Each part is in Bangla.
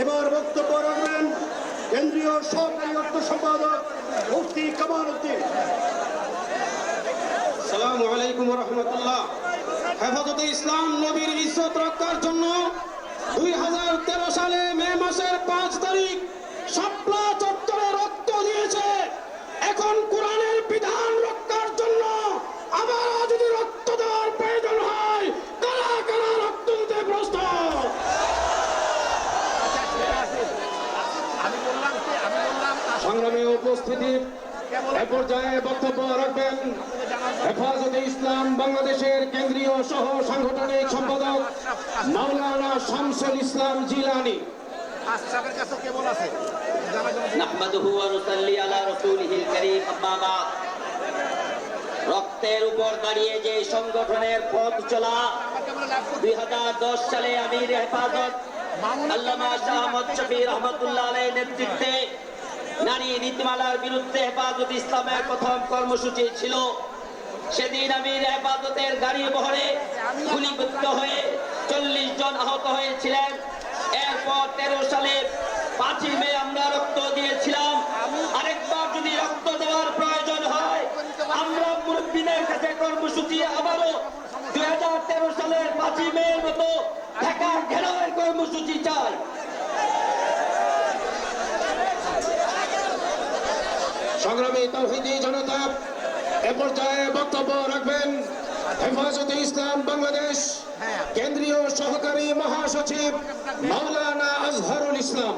এবার বক্তব্য রাখবেন কেন্দ্রীয় সহকারী অর্থ সম্পাদক মুফতি কামাল উদ্দিন। সালামু আলাইকুম রহমতুল্লাহ। হেফাজতে ইসলাম নবীর ইজ্জত রক্ষার জন্য দুই হাজার তেরো সালে মে মাসের পাঁচ তারিখ শাপলা চত্বরে রক্ত দিয়েছে এখন কোরআনের বিধান রক্ষার জন্য আবার যদি রক্ত দেওয়ার প্রয়োজন হয় কারা কারা রক্ত দিতে প্রস্তুত আমি বললাম কি আমি বললাম সংগ্রামে উপস্থিতি, এ পর্যায়ে বক্তব্য রাখবেন হেফাজতে ইসলাম বাংলাদেশের কেন্দ্রীয় সহ সাংগঠনিক সম্পাদক মাওলানা শামসুল ইসলাম জিলানি। রক্তের উপর দাঁড়িয়ে যে সংগঠনের পথ চলা, দুই সালে আমির হেফাজত আল্লামা শাহ আহমদ রহমতুল্লাহ নেতৃত্বে নারী নীতিমালার বিরুদ্ধে হেফাজত ইসলামের প্রথম কর্মসূচি ছিল। সেদিন আমির হেফাজতের গাড়ি বহরে গুলিবিদ্ধ হয়ে চল্লিশ জন আহত হয়েছিলেন এরপর তেরো সালে পাঁচই মে আমরা রক্ত দিয়েছিলাম। আরেকবার যদি রক্ত দেওয়ার প্রয়োজন হয়, আমরা মুরব্বীদের কাছে কর্মসূচি আবারও দুই হাজার তেরো সালের পাঁচই মে মতো ঢাকা ঘেরাওয়ের কর্মসূচি চাই। সংগ্রামী তৌহিদি জনতা এ পর্যায়ে বক্তব্য রাখবেন হেফাজতে ইসলাম বাংলাদেশ কেন্দ্রীয় সহকারী মহাসচিব মাওলানা আজহারুল ইসলাম।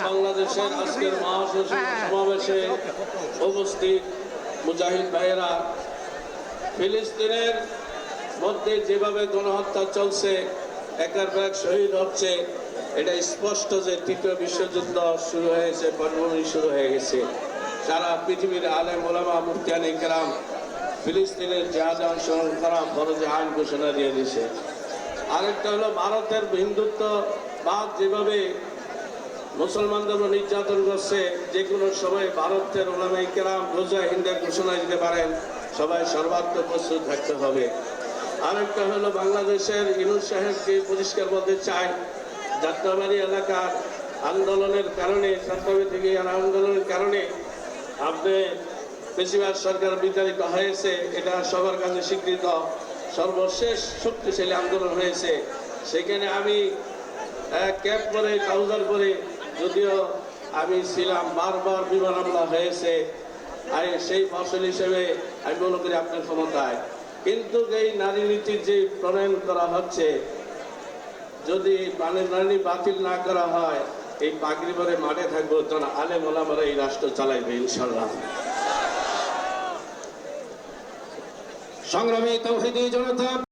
বাংলাদেশের আজকের মহাসচিব সমাবেশে উপস্থিত মুজাহিদ ভাইয়েরা ফিলিস্তিনের মধ্যে যেভাবে গণহত্যা চলছে একের এক শহীদ হচ্ছে। এটা স্পষ্ট যে তৃতীয় বিশ্বযুদ্ধ শুরু হয়েছে পটভূমি শুরু হয়ে গেছে। সারা পৃথিবীর আলেম ওলামা, মুফতিয়ানি কেরাম, ফিলিস্তিনের জাহাজ অংশগ্রহণ করা ফরজে আইন ঘোষণা দিয়ে দিয়েছে। আরেকটা হলো ভারতের হিন্দুত্ব বাদ যেভাবে মুসলমানদের উপর নির্যাতন করছে, যে কোনো সময় ভারতের ওলামাই কেরাম রোজা হিন্দা ঘোষণা দিতে পারেন। সবাই সর্বাত্মক প্রস্তুত থাকতে হবে। আরেকটা হলো বাংলাদেশের ইনুস সাহেবকে পরিষ্কার বলতে চাই। যাত্রাবাড়ি এলাকার আন্দোলনের কারণে সরকারি থেকে আন্দোলনের কারণে আপনি বেশিরভাগ সরকার বিতাড়িত হয়েছে, এটা সবার কাছে স্বীকৃত। সর্বশেষ শক্তিশালী আন্দোলন হয়েছে। সেখানে আমি ক্যাপ পরে ট্রাউজার পরে যদিও আমি ছিলাম, বারবার বিমান হামলা হয়েছে। আর সেই ফসল হিসেবে আমি মনে করি আপনার ক্ষমতায়। কিন্তু এই নারী নীতি যে প্রণয়ন করা হচ্ছে, যদি প্রাণী নারী বাতিল না করা হয়, এই পাগড়ি পরে মাঠে থাকব, তখন আলে ওলামারা এই রাষ্ট্র চালাইবে ইনশাল্লাহ সংগ্রামী তৌহিদি জনতা